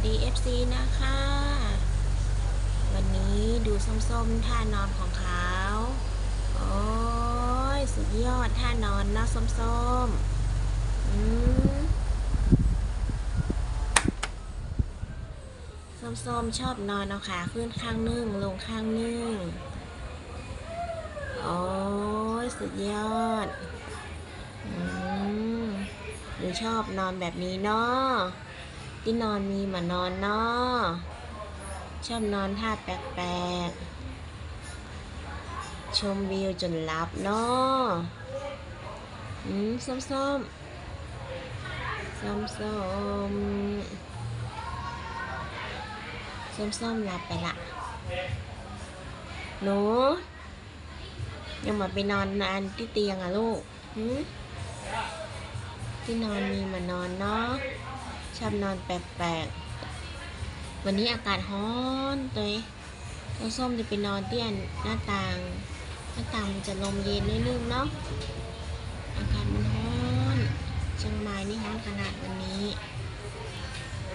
วัสดี FC นะคะ วันนี้ดูส้มๆท่านอนของเขาโอ้ยสุดยอดท่านอนเนาะส้มๆอืมส้มๆชอบนอนเอาขาขึ้นข้างนึ่งลงข้างนึ่งโอ้ยสุดยอดอืมหนูชอบนอนแบบนี้เนาะ ที่นอนมีมานอนเนาะชอบนอนท่าแปลกๆ ชมวิวจนหลับเนาะอืมส้มส้มส้มส้มส้มส้มๆหลับไปละ หนู ยังมาไปนอนนานที่เตียงอะลูกที่นอนมีมานอนเนาะ ชอบนอนแปลกๆ วันนี้อากาศร้อนตัวเองน้องส้มจะไปนอนที่อันหน้าต่าง หน้าต่างมันจะลมเย็นนิดนึงเนาะ อากาศมันร้อนเชียงใหม่นี่ร้อนขนาดวันนี้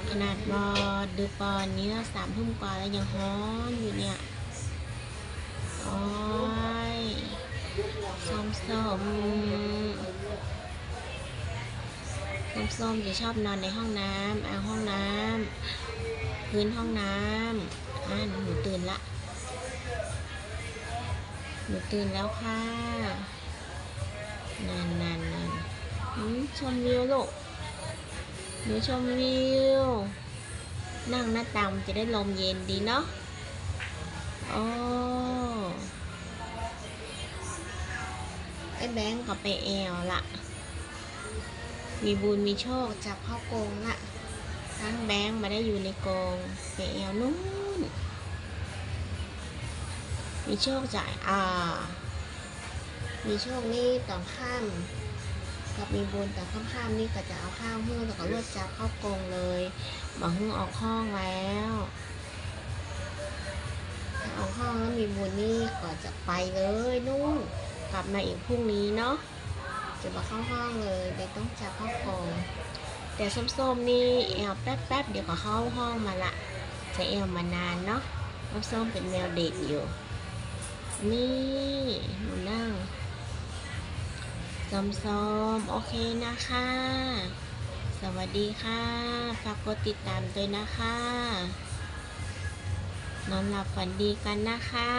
ขนาดบอดึกปอนนี้แล้วสามทุ่มกว่าแล้วยังร้อนอยู่เนี่ยโอ้ยส้มส้ม ส้มส้มๆจะชอบนอนในห้องน้ำอ่าห้องน้ำพื้นห้องน้ำอ่าหนูตื่นละ หนูตื่นแล้วค่ะนานนานนานชมวิวลูกหนูชมวิว นั่งหน้าต่างจะได้ลมเย็นดีเนาะโอ้ไอ้แบงก์กับไปแอลละ มีบุญมีโชคจับเข้ากงละทั้งแบงก์มาได้อยู่ในกรงไปแอลนู่นมีโชคจากอ่า มีโชคนี่ตอนข้ามกับมีบุญแต่ข้ามข้ามนี่ก็จะเอาข้าวหื้อแล้วก็รวดจับเข้ากงเลยบอกหื้อออกห้องแล้วออกห้องแล้วมีบุญนี่ก็จะไปเลยนู่นกลับมาอีกพรุ่งนี้เนาะ จะมาเข้าห้องเลยเด็กต้องจับเข้ากรงแต่ส้มๆนี่แอลแป๊บๆเดี๋ยวก็เข้าห้องมาละจะแอลมานานเนาะส้มๆเป็นแมวเด็กอยู่ นี่หนูนั่งซ้มๆโอเคนะคะ สวัสดีค่ะฝากกดติดตามด้วยนะคะนอนหลับฝันดีกันนะคะ